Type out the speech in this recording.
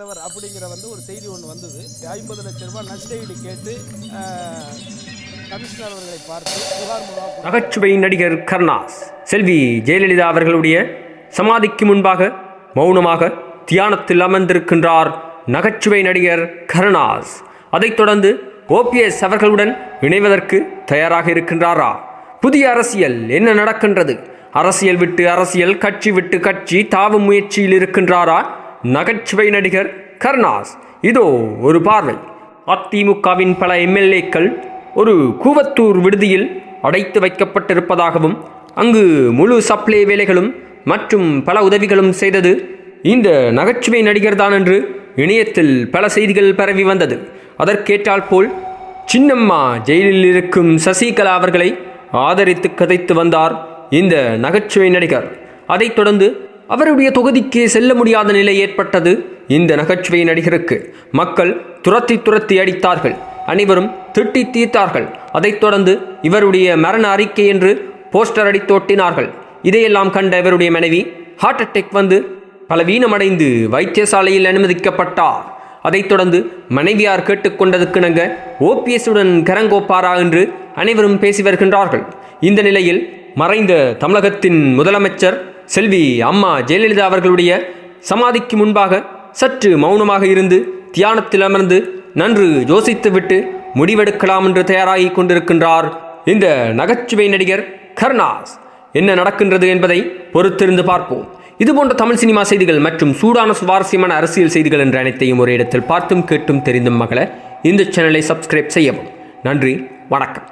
தலைவர் அப்படிங்கிற வந்து ஒரு செய்தி ஒன்று வந்தது. ஐம்பது லட்ச ரூபாய் நஷ்டஈடு கேட்டு கமிஷனர் அவர்களை பார்த்து புகார் நகைச்சுவை நடிகர் கருணாஸ் செல்வி ஜெயலலிதா அவர்களுடைய சமாதிக்கு முன்பாக மௌனமாக தியானத்தில் அமர்ந்திருக்கின்றார் நகைச்சுவை நடிகர் கருணாஸ். அதைத் தொடர்ந்து ஓபிஎஸ் அவர்களுடன் இணைவதற்கு தயாராக இருக்கின்றாரா? புதிய அரசியல் என்ன நடக்கின்றது? அரசியல் விட்டு அரசியல் கட்சி விட்டு கட்சி தாவும் முயற்சியில் இருக்கின்றாரா? நகைச்சுவை நடிகர் கருணாஸ். இதோ ஒரு பார்வை. அதிமுகவின் பல எம்எல்ஏக்கள் ஒரு கூவத்தூர் விடுதியில் அடைத்து வைக்கப்பட்டிருப்பதாகவும் அங்கு முழு சப்ளை வேலைகளும் மற்றும் பல உதவிகளும் செய்தது இந்த நகைச்சுவை நடிகர்தான் என்று இணையத்தில் பல செய்திகள் பரவி வந்தது. அதற்கேற்றால் போல் சின்னம்மா ஜெயிலில் இருக்கும் சசிகலா அவர்களை ஆதரித்து கதைத்து வந்தார் இந்த நகைச்சுவை நடிகர். அதைத் தொடர்ந்து அவருடைய தொகுதிக்கு செல்ல முடியாத நிலை ஏற்பட்டது. இந்த நகைச்சுவை நடிகருக்கு மக்கள் துரத்தி துரத்தி அடித்தார்கள். அனைவரும் திட்டி தீர்த்தார்கள். அதைத் தொடர்ந்து இவருடைய மரண அறிக்கை என்று போஸ்டர் அடித்தோட்டினார்கள் இதையெல்லாம் கண்ட இவருடைய மனைவி ஹார்ட் அட்டாக் வந்து பலவீனமடைந்து வைத்தியசாலையில் அனுமதிக்கப்பட்டார். அதைத் தொடர்ந்து மனைவியார் கேட்டுக்கொண்டதுக்கிணங்க ஓபிஎஸ்ஸுடன் கரங்கோப்பாரா என்று அனைவரும் பேசி வருகின்றார்கள். இந்த நிலையில் மறைந்த தமிழகத்தின் முதலமைச்சர் செல்வி அம்மா ஜெயலலிதா அவர்களுடைய சமாதிக்கு முன்பாக சற்று மௌனமாக இருந்து தியானத்தில் அமர்ந்து நன்று யோசித்துவிட்டு முடிவெடுக்கலாம் என்று தயாராகி கொண்டிருக்கின்றார் இந்த நகைச்சுவை நடிகர் கர்ணாஸ். என்ன நடக்கின்றது என்பதை பொறுத்திருந்து பார்ப்போம். இதுபோன்ற தமிழ் சினிமா செய்திகள் மற்றும் சூடான சுவாரஸ்யமான அரசியல் செய்திகள் என்ற அனைத்தையும் ஒரு இடத்தில் பார்த்தும் கேட்டும் தெரிந்தும் மகள இந்த சேனலை சப்ஸ்கிரைப் செய்யவும். நன்றி வணக்கம்.